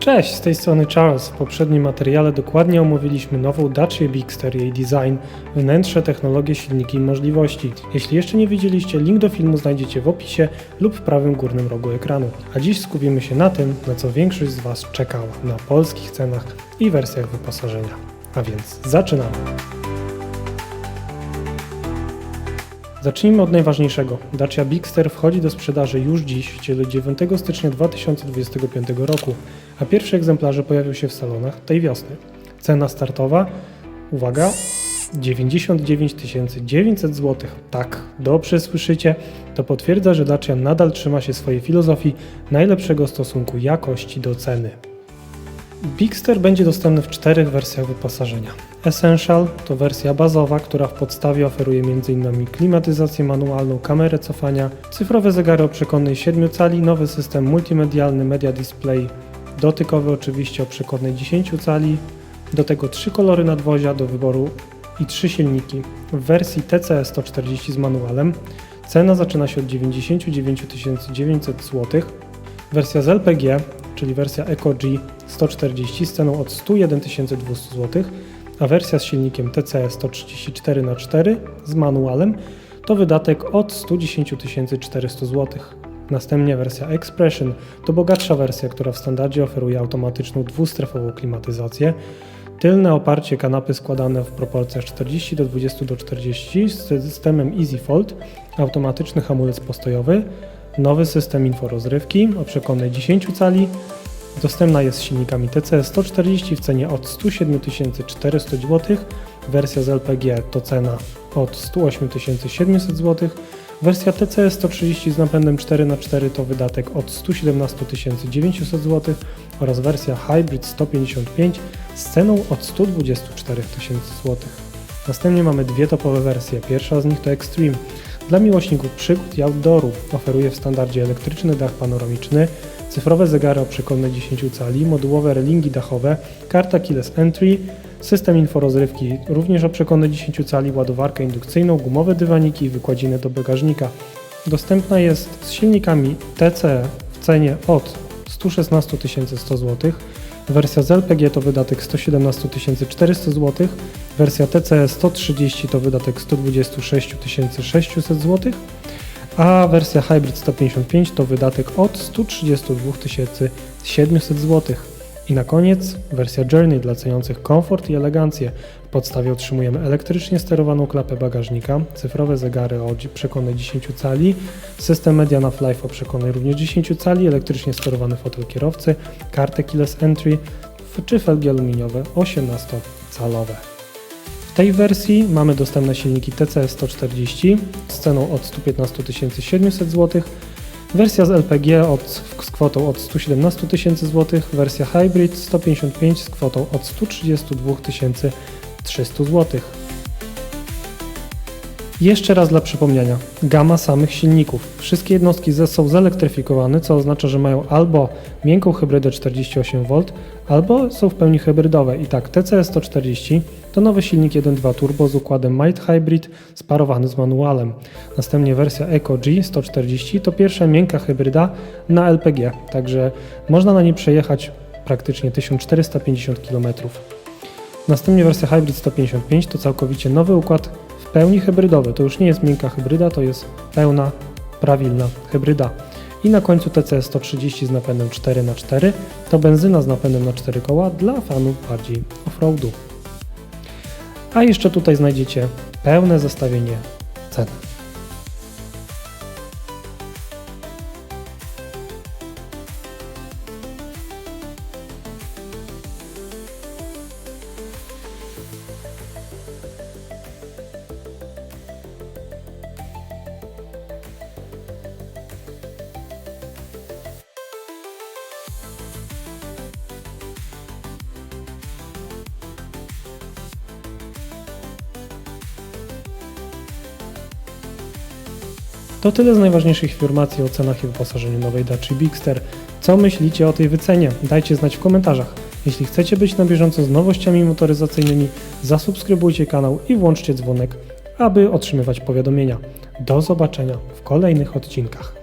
Cześć, z tej strony Charles. W poprzednim materiale dokładnie omówiliśmy nową Dacia Bigster, jej design, wnętrze, technologie, silniki i możliwości. Jeśli jeszcze nie widzieliście, link do filmu znajdziecie w opisie lub w prawym górnym rogu ekranu. A dziś skupimy się na tym, na co większość z Was czekała, na polskich cenach i wersjach wyposażenia. A więc zaczynamy! Zacznijmy od najważniejszego. Dacia Bigster wchodzi do sprzedaży już dziś, ciele 9 stycznia 2025 roku, a pierwsze egzemplarze pojawią się w salonach tej wiosny. Cena startowa, uwaga, 99 900 zł. Tak, dobrze słyszycie. To potwierdza, że Dacia nadal trzyma się swojej filozofii najlepszego stosunku jakości do ceny. Bigster będzie dostępny w czterech wersjach wyposażenia. Essential to wersja bazowa, która w podstawie oferuje m.in. klimatyzację manualną, kamerę cofania, cyfrowe zegary o przekątnej 7 cali, nowy system multimedialny Media Display, dotykowy oczywiście o przekątnej 10 cali, do tego trzy kolory nadwozia do wyboru i trzy silniki. W wersji TCE 140 z manualem cena zaczyna się od 99 900 zł, wersja z LPG, czyli wersja Eco G 140 z ceną od 101 200 zł, a wersja z silnikiem TCE 134x4 z manualem to wydatek od 110 400 zł. Następnie wersja Expression to bogatsza wersja, która w standardzie oferuje automatyczną dwustrefową klimatyzację, tylne oparcie kanapy składane w proporcjach 40 do 20 do 40 z systemem Easy Fold, automatyczny hamulec postojowy, nowy system inforozrywki o przekątnej 10 cali, Dostępna jest z silnikami TCE 140 w cenie od 107 400 zł, wersja z LPG to cena od 108 700 zł, wersja TCE 130 z napędem 4x4 to wydatek od 117 900 zł oraz wersja Hybrid 155 z ceną od 124 000 zł. Następnie mamy dwie topowe wersje. Pierwsza z nich to Extreme. Dla miłośników przygód i outdooru oferuje w standardzie elektryczny dach panoramiczny, cyfrowe zegary o przekątnej 10 cali, modułowe relingi dachowe, karta keyless entry, system inforozrywki również o przekątnej 10 cali, ładowarkę indukcyjną, gumowe dywaniki i wykładziny do bagażnika. Dostępna jest z silnikami TCE w cenie od 116 100 zł, wersja z LPG to wydatek 117 400 zł, wersja TCE 130 to wydatek 126 600 zł, a wersja Hybrid 155 to wydatek od 132 700 zł. I na koniec wersja Journey dla ceniących komfort i elegancję. W podstawie otrzymujemy elektrycznie sterowaną klapę bagażnika, cyfrowe zegary o przekątnej 10 cali, system Media Nav Life o przekątnej również 10 cali, elektrycznie sterowany fotel kierowcy, kartę keyless entry czy felgi aluminiowe 18-calowe. W tej wersji mamy dostępne silniki TCE 140 z ceną od 115 700 zł, wersja z LPG od, z kwotą od 117 tysięcy zł, wersja Hybrid 155 z kwotą od 132 300 zł. Jeszcze raz dla przypomnienia, gama samych silników. Wszystkie jednostki ze są zelektryfikowane, co oznacza, że mają albo miękką hybrydę 48V, albo są w pełni hybrydowe. I tak TCE 140 to nowy silnik 1.2 turbo z układem Might Hybrid sparowany z manualem. Następnie wersja Eco G 140 to pierwsza miękka hybryda na LPG, także można na niej przejechać praktycznie 1450 km. Następnie wersja Hybrid 155 to całkowicie nowy układ pełni hybrydowy. To już nie jest miękka hybryda, to jest pełna, prawilna hybryda. I na końcu TCE 130 z napędem 4x4 to benzyna z napędem na 4 koła dla fanów bardziej offroadu. A jeszcze tutaj znajdziecie pełne zestawienie cen. To tyle z najważniejszych informacji o cenach i wyposażeniu nowej Dacia Bigster. Co myślicie o tej wycenie? Dajcie znać w komentarzach. Jeśli chcecie być na bieżąco z nowościami motoryzacyjnymi, zasubskrybujcie kanał i włączcie dzwonek, aby otrzymywać powiadomienia. Do zobaczenia w kolejnych odcinkach.